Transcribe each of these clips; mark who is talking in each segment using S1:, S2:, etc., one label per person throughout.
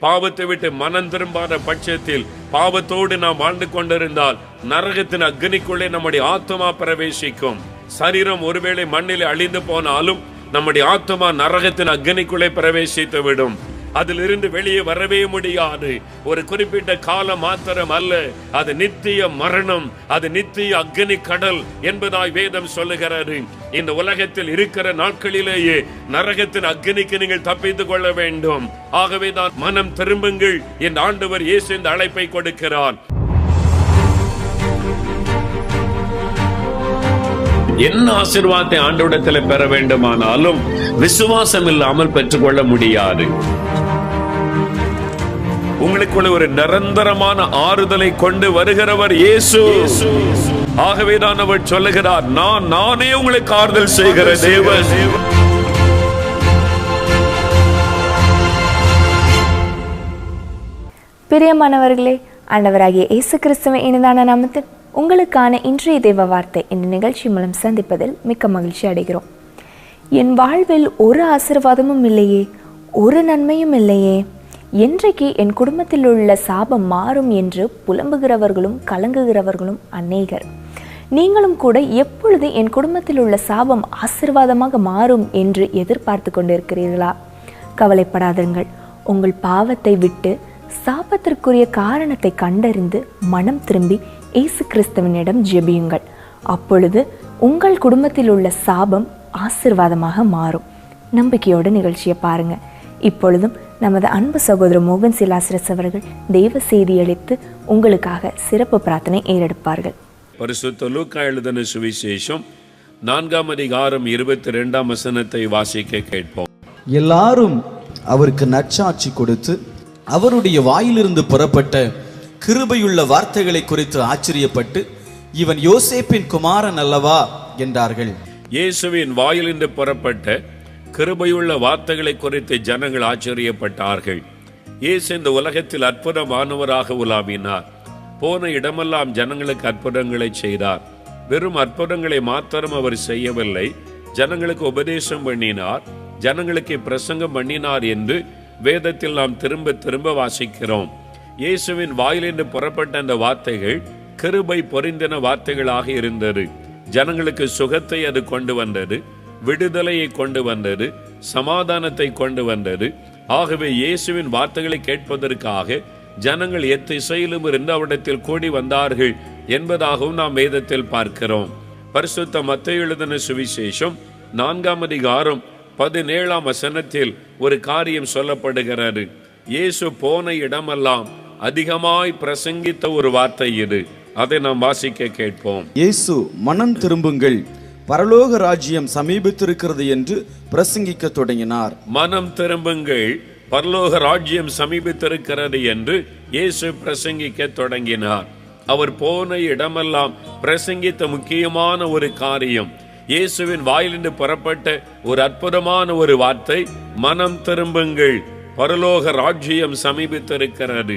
S1: பாவத்தை விட்டு மனம் திரும்பாத பட்சத்தில் பாவத்தோடு நாம் வாழ்ந்து கொண்டிருந்தால் நரகத்தின் அக்னிக்குள்ளே நம்முடைய ஆத்மா பிரவேசிக்கும். சரீரம் ஒருவேளை மண்ணில் அழிந்து போனாலும் நம்முடைய ஆத்மா நரகத்தின் அக்னிக்குள்ளே பிரவேசித்து விடும் அதிலிருந்து வெளியே வரவே முடியாது. ஒரு குறிப்பிட்ட காலம் மாத்திரம் அல்ல அது நித்திய மரணம் அது நித்திய அக்னி கடல் என்பதாய் வேதம் சொல்லுகிறது. இந்த உலகத்தில் இருக்கிற நாட்களிலேயே நரகத்தின் அக்னிக்கு நீங்கள் தப்பித்துக் கொள்ள வேண்டும். ஆகவே தான் மனம் திரும்புங்கள் என் ஆண்டவர் இயேசு இந்த அழைப்பை கொடுக்கிறார். என்ன ஆசிர்வாதத்தை ஆண்டோடத்தில் பெற வேண்டுமானாலும் விசுவாசம் இல்லாமல் பெற்றுக்கொள்ள முடியாது. உங்களுக்குள்ள ஒரு நிரந்தரமான ஆறுதலை கொண்டு வருகிறவர் இயேசு. ஆகவேதான் அவர் சொல்லுகிறார் நான் நானே உங்களுக்கு ஆறுதல் செய்கிற தேவன்.
S2: பிரியமானவர்களே ஆண்டவராகிய இயேசு கிறிஸ்துவின் இனிதான நாமத்தில் உங்களுக்கான இன்றைய தெய்வ வார்த்தை இந்த நிகழ்ச்சி மூலம் சந்திப்பதில் மிக்க மகிழ்ச்சி அடைகிறோம். என் வாழ்வில் ஒரு ஆசீர்வாதமும் இல்லையே ஒரு நன்மையும் இல்லையே என்றைக்கு என் குடும்பத்தில் உள்ள சாபம் மாறும் என்று புலம்புகிறவர்களும் கலங்குகிறவர்களும் அநேகர். நீங்களும் கூட எப்பொழுது என் குடும்பத்தில் உள்ள சாபம் ஆசீர்வாதமாக மாறும் என்று எதிர்பார்த்து கொண்டிருக்கிறீர்களா? கவலைப்படாதீர்கள் உங்கள் பாவத்தை விட்டு சாபத்திற்குரிய காரணத்தை கண்டறிந்து மனம் திரும்பி இயேசு கிறிஸ்துவனிடம் ஜெபியுங்கள். அப்பொழுது உங்கள் குடும்பத்தில் உள்ள சாபம் ஆசிர்வாதமாக மாறும். நம்பிக்கையோட நிகழ்ச்சியை பாருங்க. இப்பொழுதும் நமது அன்பு சகோதரர் மோகன் சிலாசிரஸ் அவர்கள் தெய்வ செய்தி அளித்து உங்களுக்காக சிறப்பு பிரார்த்தனை ஏறெடுப்பார்கள்.
S1: பரிசுத்த லூக்கா எழுதின சுவிசேஷம் நான்காம் அதிகாரம் இருபத்தி ரெண்டாம் வசனத்தை வாசிக்க கேட்போம்.
S3: எல்லாரும் அவருக்கு நற்சாட்சி கொடுத்து அவருடைய வாயிலிருந்து புறப்பட்ட கிருபையுள்ள வார்த்தைகளை குறித்து ஆச்சரியப்பட்டு இவன் யோசேப்பின் குமாரன் அல்லவா? என்றார்கள்.
S1: இயேசுவின் வாயிலிருந்து புறப்பட்ட கிருபையுள்ள வார்த்தைகளை குறித்து ஜனங்கள் ஆச்சரியப்பட்டார்கள். இயேசு இந்த உலகத்தில் அற்புதமானவராக உலாவினார். போன இடமெல்லாம் ஜனங்களுக்கு அற்புதங்களை செய்தார். வெறும் அற்புதங்களை மாத்திரம் அவர் செய்யவில்லை. ஜனங்களுக்கு உபதேசம் பண்ணினார். ஜனங்களுக்கு பிரசங்கம் பண்ணினார் என்று வேதத்தில் நாம் திரும்ப திரும்ப வாசிக்கிறோம். இயேசுவின் வாயிலிருந்து புறப்பட்ட அந்த வார்த்தைகள் கிருபை பொரிந்தின வார்த்தைகளாக இருந்தது. ஜனங்களுக்கு சுகத்தை அது கொண்டு வந்தது. விடுதலையை கொண்டு வந்தது சமாதானத்தை கொண்டு வந்தது. ஆகவே இயேசுவின் வார்த்தைகளை கேட்பதற்காக ஜனங்கள் எத்திசையிலும் இருந்து அவரிடத்தில் கூடி வந்தார்கள் என்பதாகவும் நாம் வேதத்தில் பார்க்கிறோம். பரிசுத்த மத்திய எழுதின சுவிசேஷம் நான்காம் அதிகாரம் பதினேழாம் வசனத்தில் ஒரு காரியம் சொல்லப்படுகிறது. இயேசு போன இடமெல்லாம் அதிகமாய் பிரசங்கித்த ஒரு வார்த்தை இது. அதை நாம் வாசிக்க கேட்போம்.
S3: இயேசு மனம் திரும்புங்கள். பரலோக ராஜ்யம் சமீபித்திருக்கிறது என்று பிரசங்கிக்க தொடங்கினார்.
S1: மனம் திரும்புங்கள் பரலோக ராஜ்யம் சமீபித்திருக்கிறது என்று இயேசு பிரசங்கிக்க தொடங்கினார். அவர் போன இடமெல்லாம் பிரசங்கித்த முக்கியமான ஒரு காரியம் இயேசுவின் வாயிலிருந்து புறப்பட்ட ஒரு அற்புதமான ஒரு வார்த்தை மனம் திரும்புங்கள் பரலோக ராஜ்யம் சமீபித்திருக்கிறது.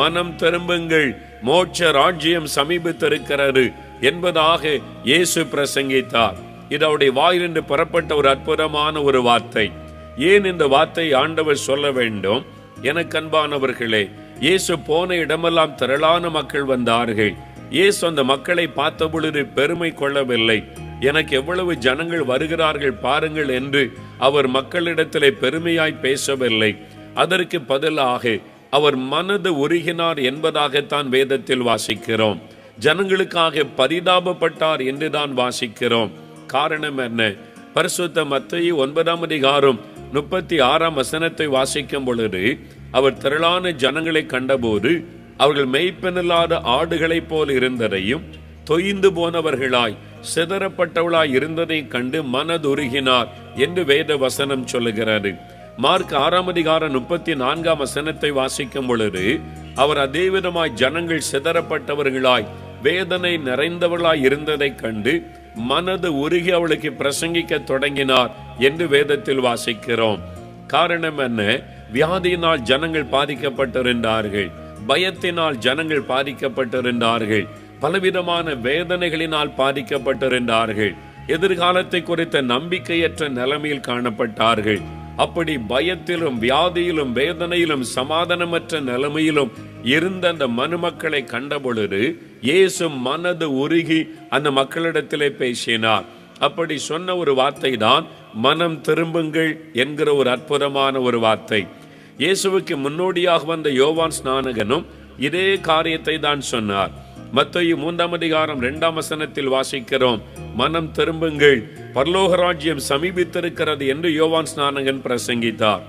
S1: மனம் திரும்புங்கள் மோட்ச ராஜ்யம் சமீபித்திருக்கிறது. என்பதாக இயேசு பிரசங்கித்தார். இது அவருடைய வாயிலிருந்து புறப்பட்ட ஒரு அற்புதமான ஒரு வார்த்தை. ஏன் இந்த வார்த்தை ஆண்டவர் சொல்ல வேண்டும்? எனக்கு அன்பானவர்களே இயேசு போன இடமெல்லாம் திரளான மக்கள் வந்தார்கள். இயேசு அந்த மக்களை பார்த்த பொழுது பெருமை கொள்ளவில்லை. எனக்கு எவ்வளவு ஜனங்கள் வருகிறார்கள் பாருங்கள் என்று அவர் மக்களிடத்திலே பெருமையாய் பேசவில்லை. அதற்கு பதிலாக அவர் மனது உருகினார் என்பதாகத்தான் வேதத்தில் வாசிக்கிறோம். ஜனங்களுக்காக பரிதாபப்பட்டார் என்றுதான் வாசிக்கிறோம். காரணம் என்ன? பரிசுத்த மத்திய ஒன்பதாம் அதிகாரம் முப்பத்தி ஆறாம் வசனத்தை வாசிக்கும் பொழுது அவர் திரளான ஜனங்களை கண்டபோது அவர்கள் மெய்ப்பெனில்லாத ஆடுகளைப் போல் இருந்ததையும் தொய்ந்து போனவர்களாய் சிதறப்பட்டவளாய் இருந்ததை கண்டு மனதுருகினார் என்று வேத வசனம் சொல்லுகிறது. மார்க் ஆறாம் அதிகாரம் முப்பத்தி நான்காம் வசனத்தை வாசிக்கும் பொழுது அவர் அதே விதமாய் ஜனங்கள் சிதறப்பட்டவர்களாய் வேதனை நிறைந்தவளாய் இருந்ததைக் கண்டு மனது உருகி அவளுக்கு பிரசங்கிக்க தொடங்கினார் என்று வேதத்தில் வாசிக்கிறோம். காரணம் என்ன? வியாதியினால் ஜனங்கள் பாதிக்கப்பட்டிருந்தார்கள். பயத்தினால் ஜனங்கள் பாதிக்கப்பட்டிருந்தார்கள். பலவிதமான வேதனைகளினால் பாதிக்கப்பட்டிருந்தார்கள். எதிர்காலத்தை குறித்த நம்பிக்கையற்ற நிலைமையில் காணப்பட்டார்கள். அப்படி பயத்திலும் வியாதியிலும் வேதனையிலும் சமாதானமற்ற நிலைமையிலும் இருந்த அந்த மனுமக்களை கண்டபொழுது இயேசு மனது உருகி அந்த மக்களிடத்திலே பேசினார். அப்படி சொன்ன ஒரு வார்த்தை தான் மனம் திரும்புங்கள் என்கிற ஒரு அற்புதமான ஒரு வார்த்தை. இயேசுவுக்கு முன்னோடியாக வந்த யோவான் ஸ்நானகனும் இதே காரியத்தை தான் சொன்னார். மத்தேயு மூன்றாம் அதிகாரம் இரண்டாம் வசனத்தில் வாசிக்கிறோம் மனம் திரும்புங்கள் பரலோக ராஜ்யம் சமீபித்திருக்கிறது என்று யோவான் ஸ்நானகன் பிரசங்கித்தார்.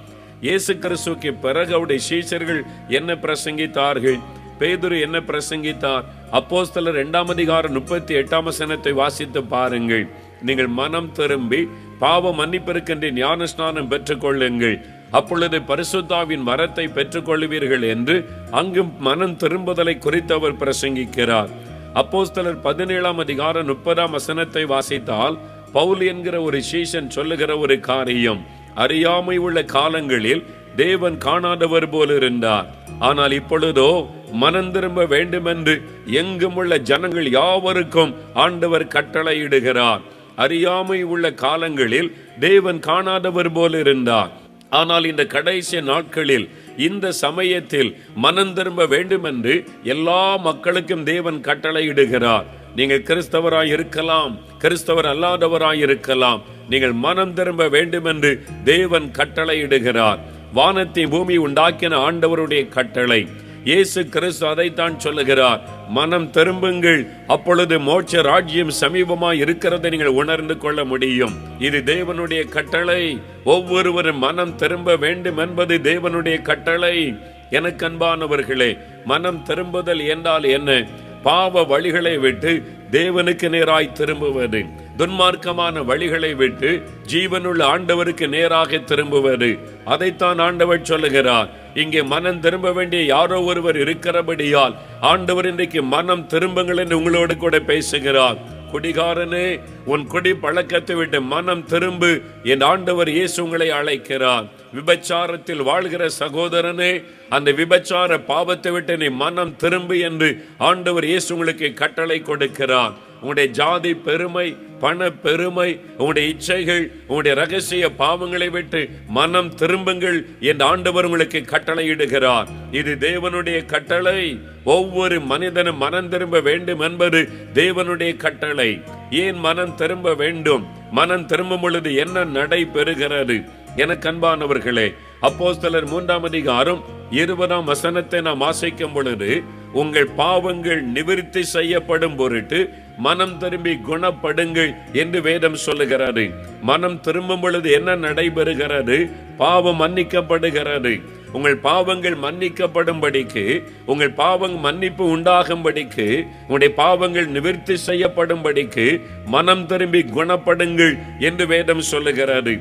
S1: இயேசு கிறிஸ்துக்கு பிறகு அவருடைய சீசர்கள் என்ன பிரசங்கித்தார்கள்? பேதுரு என்ன பிரசங்கித்தார்? அப்போஸ்தலர் இரண்டாம் அதிகாரம் முப்பத்தி எட்டாம் வசனத்தை வாசித்து பாருங்கள். நீங்கள் மனம் திரும்பி பாவ மன்னிப்பிருக்கின்ற ஞான ஸ்நானம் பெற்றுக்கொள்ளுங்கள். அப்பொழுது பரிசுத்தாவின் வரத்தை பெற்றுக்கொள்வீர்கள் என்று அங்கும் மனம் திரும்புதலை குறித்து அவர் பிரசங்கிக்கிறார். அப்போஸ்தலர் பதினேழாம் அதிகாரம் முப்பதாம் வசனத்தை வாசித்தால் பவுல் என்கிற ஒரு சீசன் சொல்லுகிற ஒரு காரியம். அறியாமை உள்ள காலங்களில் தேவன் காணாதவர் போல் இருந்தார். ஆனால் இப்பொழுதோ மனம் திரும்ப வேண்டுமென்று எங்கும் உள்ள ஜனங்கள் யாவருக்கும் ஆண்டவர் கட்டளையிடுகிறார். அறியாமை உள்ள காலங்களில் தேவன் காணாதவர் போல் இருந்தார். ஆனால் இந்த கடைசி நாட்களில் இந்த சமயத்தில் மனம் திரும்ப வேண்டுமென்று எல்லா மக்களுக்கும் தேவன் கட்டளையிடுகிறார். நீங்கள் கிறிஸ்தவராய் இருக்கலாம் கிறிஸ்தவர் அல்லாதவராய் இருக்கலாம். நீங்கள் மனம் திரும்ப வேண்டுமென்று தேவன் கட்டளையிடுகிறார். வானத்தை பூமி உண்டாக்கின ஆண்டவருடைய கட்டளை. இயேசு கிறிஸ்து அதைத்தான் சொல்லுகிறார். மனம் திரும்புங்கள். அப்பொழுது மோட்ச ராஜ்யம் சமீபமாக இருக்கிறதை நீங்கள் உணர்ந்து கொள்ள முடியும். இது தேவனுடைய கட்டளை. ஒவ்வொருவரும் மனம் திரும்ப வேண்டும் என்பது தேவனுடைய கட்டளை. எனக்கு அன்பானவர்களே மனம் திரும்புதல் என்றால் என்ன? பாவ வழிகளை விட்டு தேவனுக்கு நேராய் திரும்புவது. துன்மார்க்கமான வழிகளை விட்டு ஜீவனுள்ள ஆண்டவருக்கு நேராக திரும்புவது. அதைத்தான் ஆண்டவர் சொல்லுகிறார். இங்கே மனம் திரும்ப வேண்டிய யாரோ ஒருவர் இருக்கிறபடியால் ஆண்டவர் இன்றைக்கு மனம் திரும்புங்கள் என்று உங்களோடு கூட பேசுகிறார். குடிகாரனே உன் குடி பழக்கத்தை விட்டு மனம் திரும்பு என் ஆண்டவர் இயேசு உங்களை அழைக்கிறார். விபச்சாரத்தில் வாழ்கிற சகோதரனே அந்த விபச்சார பாவத்தை விட்டு நீ மனம் திரும்பு என்று ஆண்டவர் இயேசு உங்களுக்கு கட்டளை கொடுக்கிறார். உங்களுடைய ஜாதி பெருமை பண பெருமை உங்களுடைய இச்சைகள் உங்களுடைய ரகசிய பாவங்களை விட்டு மனம் திரும்புங்கள் என் ஆண்டவர் உங்களுக்கு கட்டளையிடுகிறார். இது தேவனுடைய கட்டளை. ஒவ்வொரு மனிதனும் மனம் திரும்ப வேண்டும் என்பது தேவனுடைய கட்டளை. ஏன் மனம் திரும்ப வேண்டும்? மனம் திரும்பும் பொழுது என்ன நடைபெறுகிறது? எனக்கு அன்பானவர்களே அப்போஸ்தலர் மூன்றாம் அதிகாரம் இருபதாம் வசனத்தை நாம் ஆசைக்கும் பொழுது உங்கள் பாவங்கள் நிவிருத்தி செய்யப்படும் பொருட்டு மனம் திரும்பி குணப்படுங்கள் என்று வேதம் சொல்லுகிறாரு மனம் திரும்பும் பொழுது என்ன நடைபெறுகிறது? பாவம் மன்னிக்கப்படுகிறது. உங்கள் பாவங்கள் மன்னிக்கப்படும்படிக்கு உங்கள் பாவம் மன்னிப்பு உண்டாகும்படிக்கு உங்களுடைய பாவங்கள் நிவர்த்தி செய்யப்படும்படிக்கு மனம் திரும்பி குணப்படுங்கள் என்று வேதம் சொல்லுகிறாரு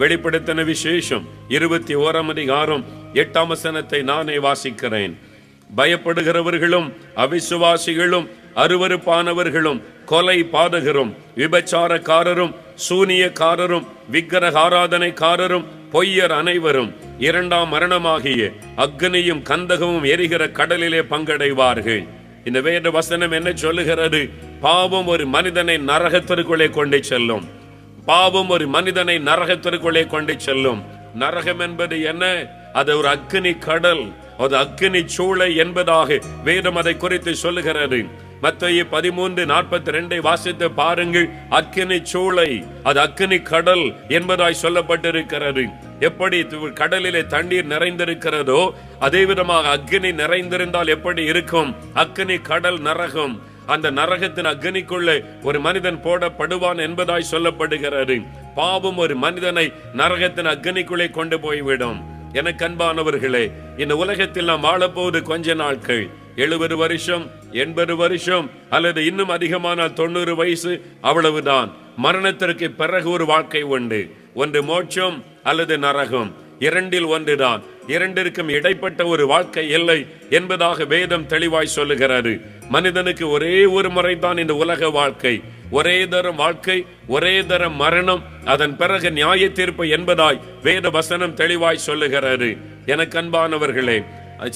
S1: வெளிப்படுத்தின விசேஷம் இருபத்தி ஓராம் அதிகாரம் எட்டாம் வசனத்தை நானே வாசிக்கிறேன். பயப்படுகிறவர்களும் அவிசுவாசிகளும் அருவருப்பானவர்களும் கொலை பாதகரும் விபச்சாரக்காரரும் சூனியக்காரரும் விக்கிரக ஆராதனைக்காரரும் பொய்யர் அனைவரும் இரண்டாம் மரணமாகிய அக்னியும் கந்தகமும் எரிகிற கடலிலே பங்கடைவார்கள். இந்த வேத வசனம் என்ன சொல்லுகிறது? பாவம் ஒரு மனிதனை நரகத்திற்குள்ளே கொண்டு செல்லும். பாவம் ஒரு மனிதனை நரகத்திற்குள்ளே கொண்டு செல்லும். நரகம் என்பது என்ன? அது ஒரு அக்னி கடல். அது அக்னி சூளை என்பதாக வேதம் அதை குறித்து சொல்லுகிறது. மத்திய பதிமூன்று நாற்பத்தி ரெண்டை வாசித்து பாருங்கள். அக்கினி சூளை அது அக்கினி கடல் என்பதாய் சொல்லப்பட்டிருக்கிறது. எப்படி கடலிலே தண்ணீர் நிறைந்திருக்கிறதோ அதே விதமாக அக்னி நிறைந்திருந்தால் எப்படி இருக்கும்? அக்னி கடல் நரகம். அந்த நரகத்தின் அக்னிக்குள்ளே ஒரு மனிதன் போடப்படுவான் என்பதாய் சொல்லப்படுகிறது. பாவம் ஒரு மனிதனை நரகத்தின் அக்னிக்குள்ளே கொண்டு போய்விடும். எனக்கு அன்பானவர்களே இந்த உலகத்தில் நாம் வாழப்போவது கொஞ்ச நாட்கள். எழுபது வருஷம் எண்பது வருஷம் அல்லது இன்னும் அதிகமானால் தொண்ணூறு வயசு அவ்வளவுதான். மரணத்திற்கு பிறகு ஒரு வாழ்க்கை உண்டு. ஒன்று மோட்சம் அல்லது நரகம். இரண்டில் ஒன்றுதான். இரண்டிற்கும் இடைப்பட்ட ஒரு வாழ்க்கை இல்லை என்பதாக வேதம் தெளிவாய் சொல்லுகிறது. மனிதனுக்கு ஒரே ஒரு முறைதான் இந்த உலக வாழ்க்கை. ஒரே தரம் வாழ்க்கை ஒரே தரம் மரணம் அதன் பிறகு நியாய தீர்ப்பு என்பதாய் வேத வசனம் தெளிவாய் சொல்லுகிறது. எனக்கு அன்பானவர்களே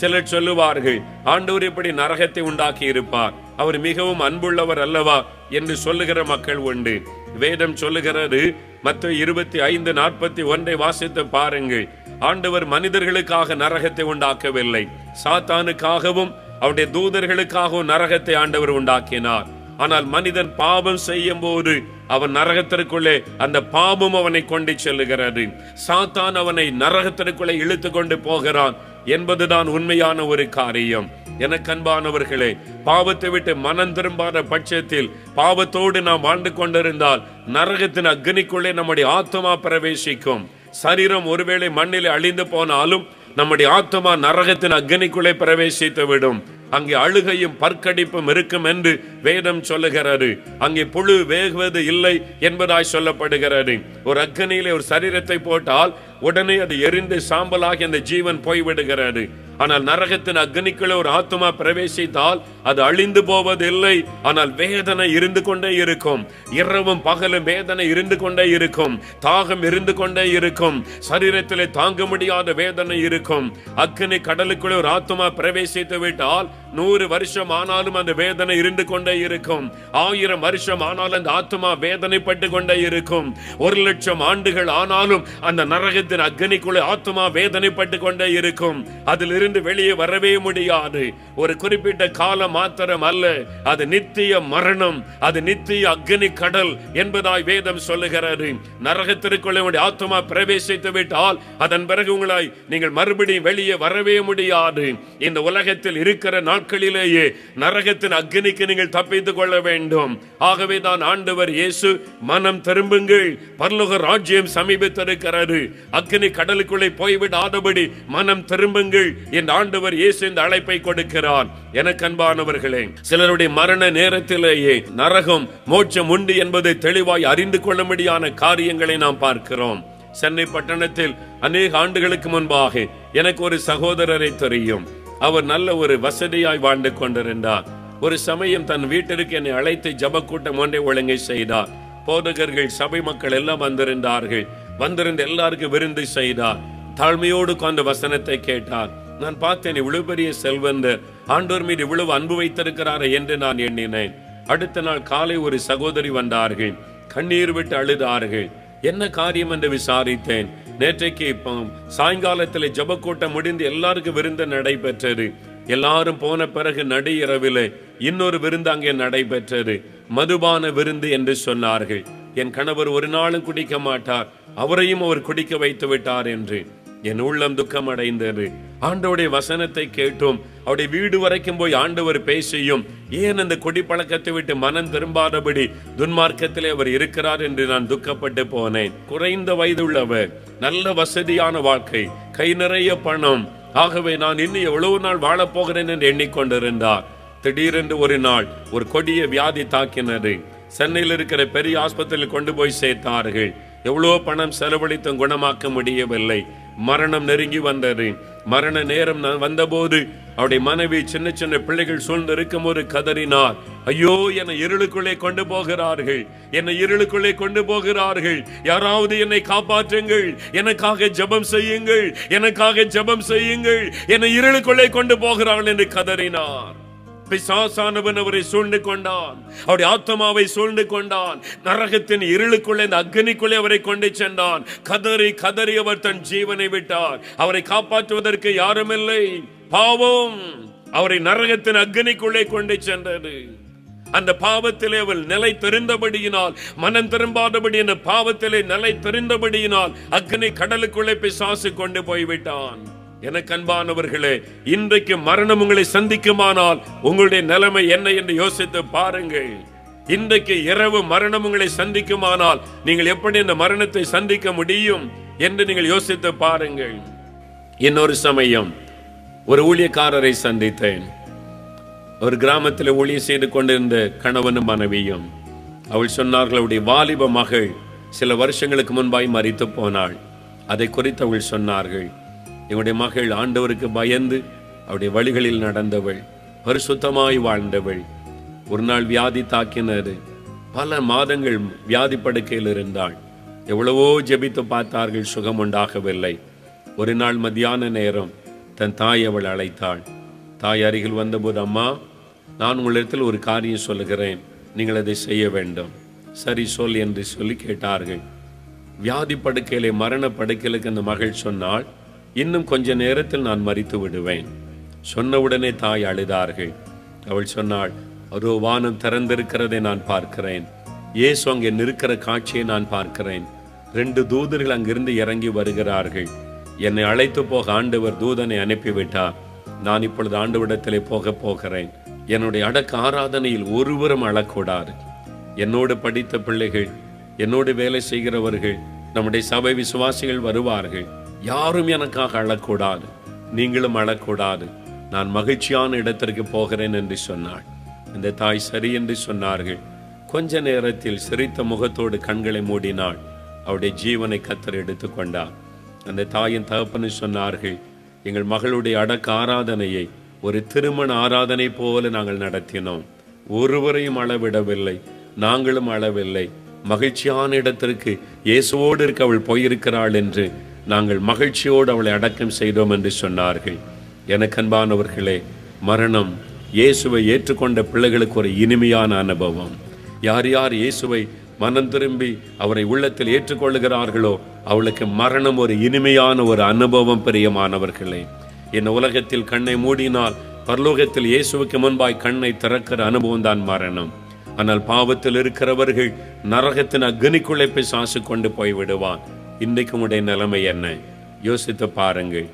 S1: சிலர் சொல்லுவார்கள் ஆண்டவர் இப்படி நரகத்தை உண்டாக்கி இருப்பார் அவர் மிகவும் அன்புள்ளவர் அல்லவா என்று சொல்லுகிற மக்கள் உண்டு. வேதம் சொல்லுகிறது மற்ற இருபத்தி ஐந்து நாற்பத்தி ஒன்றை வாசித்து பாருங்கள். ஆண்டவர் மனிதர்களுக்காக நரகத்தை உண்டாக்கவில்லை. சாத்தானுக்காகவும் அவருடைய தூதர்களுக்காகவும் நரகத்தை ஆண்டவர் உண்டாக்கினார். ஆனால் மனிதன் பாவம் செய்யும் போது அவன் நரகத்திற்குள்ளே அந்த பாபம் அவனை கொண்டு செல்லுகிறது. சாத்தான் அவனை நரகத்திற்குள்ளே இழுத்து கொண்டு போகிறான் என்பதுதான் உண்மையான ஒரு காரியம். எனக்கு அன்பானவர்களே பாவத்தை விட்டு மனம் திரும்பாத பட்சத்தில் பாவத்தோடு நாம் வாழ்ந்து கொண்டிருந்தால் நரகத்தின் அக்னிக்குள்ளே நம்முடைய ஆத்மா பிரவேசிக்கும். சரீரம் ஒருவேளை மண்ணில் அழிந்து போனாலும் நம்முடைய ஆத்மா நரகத்தின் அக்னிக்குள்ளே பிரவேசித்து விடும் அங்கே அழுகையும் பற்கடிப்பும் இருக்கும் என்று வேதம் சொல்லுகிறது. அங்கே புழு வேகுவது இல்லை என்பதாய் சொல்லப்படுகிறது. ஒரு அக்கனியிலே ஒரு சரீரத்தை போட்டால் உடனே அது எரிந்து சாம்பலாகி அந்த ஜீவன் போய்விடுகிறது. ஆனால் நரகத்தின் அக்னிக்குள்ள ஒரு ஆத்மா பிரவேசித்தால் அது அழிந்து போவதில்லை. ஆனால் வேதனை இருந்து கொண்டே இருக்கும். இரவும் பகலும் வேதனை இருந்து கொண்டே இருக்கும். தாகம் இருந்து கொண்டே இருக்கும். சரீரத்திலே தாங்க முடியாத வேதனை இருக்கும். அக்னி கடலுக்குள்ளே ஒரு ஆத்மா பிரவேசித்து விட்டால் நூறு வருஷம் ஆனாலும் அந்த வேதனை இருந்து கொண்டே இருக்கும். ஆயிரம் வருஷம் ஆனாலும் அந்த ஆத்மா வேதனைப்பட்டு கொண்டே இருக்கும். ஒரு லட்சம் ஆண்டுகள் ஆனாலும் அந்த நரகத்தின் அக்னிக்குள்ளே ஆத்மா வேதனைப்பட்டு கொண்டே இருக்கும். அதிலிருந்து வெளியே வரவே முடியாது. ஒரு குறிப்பிட்ட காலம் மாத்திரம் அல்ல அது நித்திய மரணம் அது நித்திய அக்னி கடல் என்பதாய் வேதம் சொல்லுகிறது. நரகத்திற்குள்ளே உங்களுடைய ஆத்மா பிரவேசித்து விட்டால் அதன் பிறகு உங்களை நீங்கள் மறுபடியும் வெளியே வரவே முடியாது. இந்த உலகத்தில் இருக்கிற நாட்களிலேயே நரகத்தின் அக்னிக்கு நீங்கள் தப்பித்துக் கொள்ள வேண்டும். ஆகவே தான் ஆண்டவர் இயேசு மனம் திரும்புங்கள். பரலோக ராஜ்யம் சமீபத்திருக்கிறது. அக்னி கடலுக்குள்ளே போய்விடாதபடி மனம் திரும்புங்கள். என் ஆண்டவர் இயேசு இந்த அழைப்பை கொடுக்கிறார். எனக்கு அன்பானவர்களே சிலருடைய மரண நேரத்திலேயே நரகம் மோட்சம் உண்டு என்பதை தெளிவாய் அறிந்து கொள்ளும்படியான காரியங்களை நாம் பார்க்கிறோம். சென்னை பட்டணத்தில் அநேக ஆண்டுகளுக்கு முன்பாக எனக்கு ஒரு சகோதரரை தெரியும். அவர் நல்ல ஒரு வசதியாய் வாழ்ந்து கொண்டிருந்தார். ஒரு சமயம் தன் வீட்டிற்கு என்னை அழைத்து ஜப கூட்டம் ஒன்றை ஒழுங்கை செய்தார். போதகர்கள் சபை மக்கள் எல்லாம் வந்திருந்தார்கள். வந்திருந்த எல்லாருக்கும் விருந்து செய்தார். தாழ்மையோடு உட்கார்ந்த வசனத்தை கேட்டார். நான் பார்த்தேன் இவ்வளவு பெரிய செல்வந்த. ஆண்டோர் மீது இவ்வளவு அன்பு வைத்திருக்கிறாரே என்று நான் எண்ணினேன். அடுத்த நாள் காலை ஒரு சகோதரி வந்தார்கள். கண்ணீர் விட்டு அழுதார்கள். என்ன காரியம்? என்று விசாரித்தேன். நேற்றைக்கு இப்போ சாயங்காலத்தில் ஜபக்கூட்டம் முடிந்து எல்லாருக்கும் விருந்து நடைபெற்றது. எல்லாரும் போன பிறகு நடு இரவிலே இன்னொரு விருந்து அங்கே நடைபெற்றது. மதுபான விருந்து என்று சொன்னார்கள். என் கணவர் ஒரு நாளும் குடிக்க மாட்டார். அவரையும் அவர் குடிக்க வைத்து விட்டார் என்று என் உள்ளம் துக்கம் அடைந்தது ஆண்டவருடைய வசனத்தை கேட்டும். அவருடைய வீடு வரைக்கும் போய் ஆண்டவர் பேசியும் ஏன் அந்த குடிப்பழக்கத்தை விட்டு மனம் திரும்பாதபடி துன்மார்க்கத்திலே அவர் இருக்கிறார் என்று நான் துக்கப்பட்டு போனேன். குறைந்த வயதுள்ளவர் நல்ல வசதியான வாழ்க்கை கை நிறைய பணம். ஆகவே நான் இன்னும் எவ்வளவு நாள் வாழப் போகிறேன் என்று எண்ணிக்கொண்டிருந்தார். திடீரென்று ஒரு நாள் ஒரு கொடிய வியாதி தாக்கினது. சென்னையில் இருக்கிற பெரிய ஆஸ்பத்திரியில் கொண்டு போய் சேர்த்தார்கள். எவ்வளோ பணம் செலவழித்தும் குணமாக்க முடியவில்லை. மரணம் நெருங்கி வந்தது. மரண நேரம் வந்தபோது அவருடைய மனைவி சின்ன சின்ன பிள்ளைகள் சூழ்ந்து இருக்கும் ஒரு கதறினார். ஐயோ என்னை இருளுக்குள்ளே கொண்டு போகிறார்கள். என்னை இருளுக்குள்ளே கொண்டு போகிறார்கள். யாராவது என்னை காப்பாற்றுங்கள். எனக்காக ஜெபம் செய்யுங்கள். எனக்காக ஜெபம் செய்யுங்கள். என்னை இருளுக்குள்ளே கொண்டு போகிறார்கள் என்று கதறினார். பிசாசானவன் அவரை சூழ்ந்து கொண்டான். அவருடைய ஆத்மாவை சூழ்ந்து கொண்டான். நரகத்தின் இருளுக்குள்ளே இந்த அக்னிக்குள்ளே அவரை கொண்டு சென்றான். கதறி கதறி அவர் தன் ஜீவனை விட்டார். அவரை காப்பாற்றுவதற்கு யாருமில்லை. பாவம் அவரை நரகத்தின் அக்னிக்குள்ளே கொண்டு சென்றது. அந்த பாவத்திலே அவள் நிலை தெரிந்தபடியினால் மனம் திரும்பாதபடி அந்த பாவத்திலே நிலை தெரிந்தபடியினால் அக்னி கடலுக்குள்ளே பிசாசு கொண்டு போய்விட்டான். எனக்கு அன்பானவர்களே இன்றைக்கு மரணம் உங்களை சந்திக்குமானால் உங்களுடைய நிலைமை என்ன என்று யோசித்து பாருங்கள். இன்றைக்கு இரவு மரணம் உங்களை சந்திக்குமானால் நீங்கள் எப்படி இந்த மரணத்தை சந்திக்க முடியும் என்று நீங்கள் யோசித்து பாருங்கள். இன்னொரு சமயம் ஒரு ஊழியக்காரரை சந்தித்தேன். ஒரு கிராமத்தில் ஊழியம் செய்து கொண்டிருந்த கணவனும் மனைவியும். அவள் சொன்னார்கள் அவருடைய வாலிப மகள் சில வருஷங்களுக்கு முன்பாய் மறித்து போனாள். அதை குறித்து அவள் சொன்னார்கள் இவனுடைய மகள் ஆண்டவருக்கு பயந்து அவருடைய வழிகளில் நடந்தவள் பரிசுத்தமாய் வாழ்ந்தவள். ஒரு நாள் வியாதி தாக்கினது. பல மாதங்கள் வியாதி படுக்கையில் இருந்தாள். எவ்வளவோ ஜெபித்து பார்த்தார்கள் சுகம் உண்டாகவில்லை. ஒரு நாள் மத்தியான நேரம் தன் தாய் அவள் அழைத்தாள். தாய் அருகில் வந்தபோது அம்மா நான் உங்களிடத்தில் ஒரு காரியம் சொல்லுகிறேன். நீங்கள் அதை செய்ய வேண்டும். சரி சொல் என்று சொல்லி கேட்டார்கள். வியாதி படுக்கையிலே மரண படுக்கையிலுக்கு அந்த மகள் சொன்னாள் இன்னும் கொஞ்ச நேரத்தில் நான் மறித்து விடுவேன். சொன்னவுடனே தாய் அழுதார்கள். அவள் சொன்னாள் அதோ வானம் திறந்திருக்கிறதை நான் பார்க்கிறேன். ஏசு அங்கே நிற்கிற காட்சியை நான் பார்க்கிறேன். ரெண்டு தூதர்கள் அங்கிருந்து இறங்கி வருகிறார்கள். என்னை அழைத்து போக ஆண்டவர் தூதனை அனுப்பிவிட்டார். நான் இப்பொழுது ஆண்டவிடத்திலே போக போகிறேன். என்னுடைய அடக்க ஆராதனையில் ஒருவரும் அழக்கூடாது. என்னோடு படித்த பிள்ளைகள் என்னோடு வேலை செய்கிறவர்கள் நம்முடைய சபை விசுவாசிகள் வருவார்கள். யாரும் எனக்காக அழக்கூடாது. நீங்களும் அழக்கூடாது. நான் மகிழ்ச்சியான இடத்திற்கு போகிறேன் என்று சொன்னாள். இந்த தாய் சரி என்று சொன்னார்கள். கொஞ்ச நேரத்தில் சிரித்த முகத்தோடு கண்களை மூடினாள். அவருடைய ஜீவனை கத்தர் எடுத்துக்கொண்டார் அந்த தாயின் தகப்பனு சொன்னார்கள் எங்கள் மகளுடைய அடக்க ஆராதனையை ஒரு திருமண ஆராதனை போல நாங்கள் நடத்தினோம். ஒருவரையும் அளவிடவில்லை நாங்களும் அளவில்லை. மகிழ்ச்சியான இடத்திற்கு இயேசுவோடு இருக்க அவள் போயிருக்கிறாள் என்று நாங்கள் மகிழ்ச்சியோடு அவளை அடக்கம் செய்தோம் என்று சொன்னார்கள். எனக்கு அன்பானவர்களே மரணம் இயேசுவை ஏற்றுக்கொண்ட பிள்ளைகளுக்கு ஒரு இனிமையான அனுபவம். யார் யார் இயேசுவை மனம் திரும்பி அவரை உள்ளத்தில் ஏற்றுக்கொள்ளுகிறார்களோ அவளுக்கு மரணம் ஒரு இனிமையான ஒரு அனுபவம் பிரியமானவர்களே. இந்த உலகத்தில் கண்ணை மூடினால் பரலோகத்தில் இயேசுவுக்கு முன்பாய் கண்ணை திறக்கிற அனுபவம் தான் மரணம். ஆனால் பாவத்தில் இருக்கிறவர்கள் நரகத்தின் அக்னிக்குள்ளே சாசு கொண்டு போய் விடுவான் இன்றைக்கு உடைய நிலைமை என்ன? யோசித்து பாருங்கள்.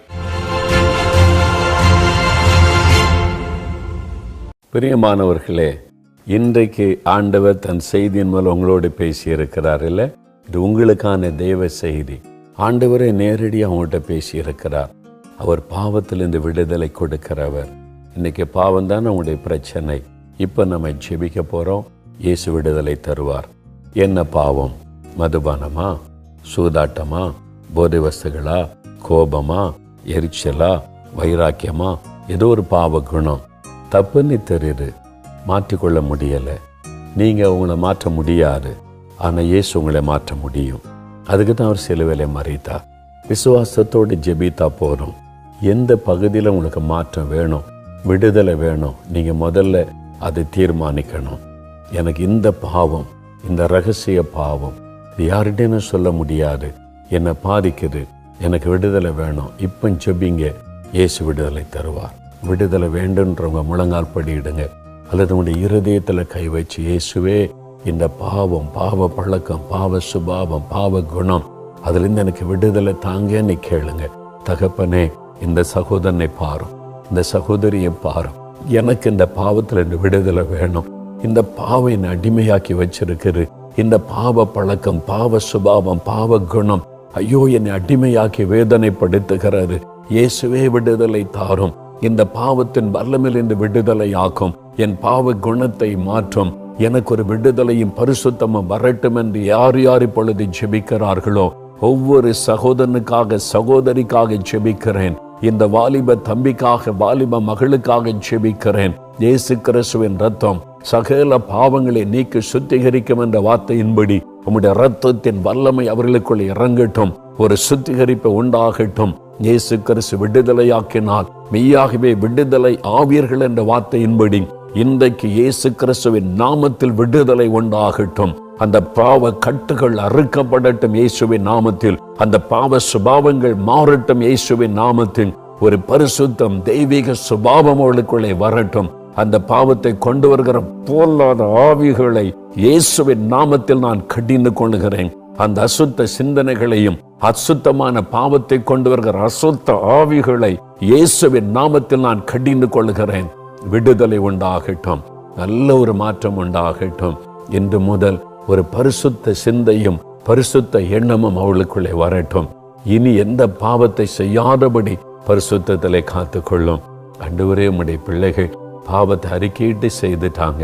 S4: பிரியமானவர்களே இன்றைக்கு ஆண்டவர் தன் செய்தியின் மூலம் உங்களோடு பேசியிருக்கிறார் இல்லை? இது உங்களுக்கான தெய்வ செய்தி. ஆண்டவரை நேரடியாக அவங்கள்ட்ட பேசியிருக்கிறார். அவர் பாவத்திலிருந்து விடுதலை கொடுக்கிறவர். இன்னைக்கு பாவம் தான் அவங்களுடைய பிரச்சனை. இப்போ நம்ம ஜெபிக்க போகிறோம் இயேசு விடுதலை தருவார். என்ன பாவம்? மதுபானமா? சூதாட்டமா போதை வஸ்துகளா கோபமா எரிச்சலா வைராக்கியமா ஏதோ ஒரு பாவ குணம். தப்புன்னு தெரியுது. மாற்றிக்கொள்ள முடியலை. நீங்கள் உங்களை மாற்ற முடியாது. ஆனால் இயேசு உங்களை மாற்ற முடியும். அதுக்கு தான் அவர் சிலுவையில மறைத்தா. விசுவாசத்தோடு ஜெபித்தா போகிறோம் எந்த பகுதியில் உங்களுக்கு மாற்றம் வேணும் விடுதலை வேணும் நீங்கள் முதல்ல அதை தீர்மானிக்கணும். எனக்கு இந்த பாவம் இந்த ரகசிய பாவம் இது சொல்ல முடியாது. என்னை பாதிக்குது. எனக்கு விடுதலை வேணும். இப்போ ஜெபிங்க. இயேசு விடுதலை தருவார். விடுதலை வேண்டுன்றவங்க முழங்கால் படியிடுங்க அல்லது உங்களுடைய இருதயத்தில் கை வச்சு இயேசுவே இந்த பாவம் பாவ பழக்கம் பாவ சுபாவம் பாவ குணம் அதுலேருந்து எனக்கு விடுதலை தாங்கன்னு கேளுங்க. தகப்பனே இந்த சகோதரனை பாரும். இந்த சகோதரியை பாரும். எனக்கு இந்த பாவத்தில் இந்த விடுதலை வேணும். இந்த பாவை என்னை அடிமையாக்கி வச்சிருக்குது. இந்த பாவ பழக்கம் பாவ சுபாவம் பாவ குணம் ஐயோ என்னை அடிமையாக்கி வேதனைப்படுத்துகிறது இயேசுவே விடுதலை தாரும். இந்த பாவத்தின் வல்லமிலிருந்து விடுதலை ஆக்கும். என் பாவ குணத்தை மாற்றும். எனக்கு ஒரு விடுதலையும் பரிசுத்தமும் வரட்டும் என்று யார் யார் இப்பொழுது ஜெபிக்கிறார்களோ ஒவ்வொரு சகோதரனுக்காக சகோதரிக்காக ஜெபிக்கிறேன். இந்த வாலிப தம்பிக்காக வாலிப மகளுக்காக ஜெபிக்கிறேன். இயேசு கிறிஸ்துவின் ரத்தம் சகல பாவங்களை நீக்கி சுத்திகரிக்கும் என்ற வார்த்தையின்படி உம்முடைய ரத்தத்தின் வல்லமை அவர்களுக்குள் இறங்கட்டும். ஒரு சுத்திகரிப்பு உண்டாகட்டும். இயேசு கிறிஸ்து விடுதலையாக்கினால் மெய்யாகவே விடுதலை ஆவீர்கள் என்ற வார்த்தையின்படி இன்றைக்கு இயேசு கிறிஸ்துவின் நாமத்தில் விடுதலை உண்டாகட்டும். அந்த பாவ கட்டுகள் அறுக்கப்படட்டும் இயேசுவின் நாமத்தில். அந்த பாவ சுபாவங்கள் மாறட்டும் இயேசுவின் நாமத்தில். ஒரு பரிசுத்தம் தெய்வீக சுபாவம் அவர்களுக்குள்ளே வரட்டும். அந்த பாவத்தை கொண்டு வருகிற போலாத ஆவிகளை இயேசுவின் நாமத்தில் நான் கடிந்து கொள்கிறேன் அந்த அசுத்த சிந்தனைகளையும் அசுத்தமான பாவத்தை கொண்டு வருகிற அசுத்த ஆவிகளை இயேசுவின் நாமத்தில் நான் கடிந்து கொள்கிறேன் விடுதலை உண்டாகட்டும். நல்ல ஒரு மாற்றம் உண்டாகட்டும். இன்று முதல் ஒரு பரிசுத்த சிந்தையும் பரிசுத்த எண்ணமும் அவளுக்குள்ளே வரட்டும். இனி எந்த பாவத்தை செய்யாதபடி பரிசுத்தத்திலே காத்துக்கொள்ளும். அன்றுவரே உடைய பிள்ளைகள் பாவத்தை அறிக்கையிட்டு செய்துட்டாங்க.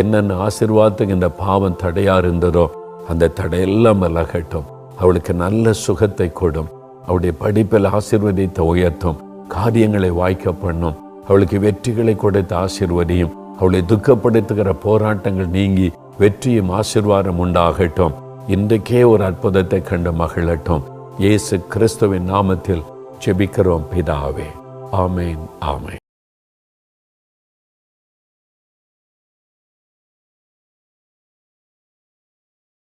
S4: என்னென்ன ஆசிர்வாதத்துக்கு இந்த பாவம் தடையா இருந்ததோ அந்த தடையெல்லாம் விலகட்டும் அவளுக்கு நல்ல சுகத்தை கொடும். அவளுடைய படிப்பில் ஆசிர்வதித்த உயர்த்தும். காரியங்களை வாய்க்க பண்ணும். அவளுக்கு வெற்றிகளை கொடுத்த ஆசிர்வதியும் அவளை துக்கப்படுத்துகிற போராட்டங்கள் நீங்கி வெற்றியும் ஆசிர்வாதம் உண்டாகட்டும். இன்றைக்கே ஒரு அற்புதத்தை கண்டு மகிழட்டும். இயேசு கிறிஸ்துவின் நாமத்தில் ஜெபிக்கிறோம் பிதாவே.
S1: ஆமேன் ஆமேன்.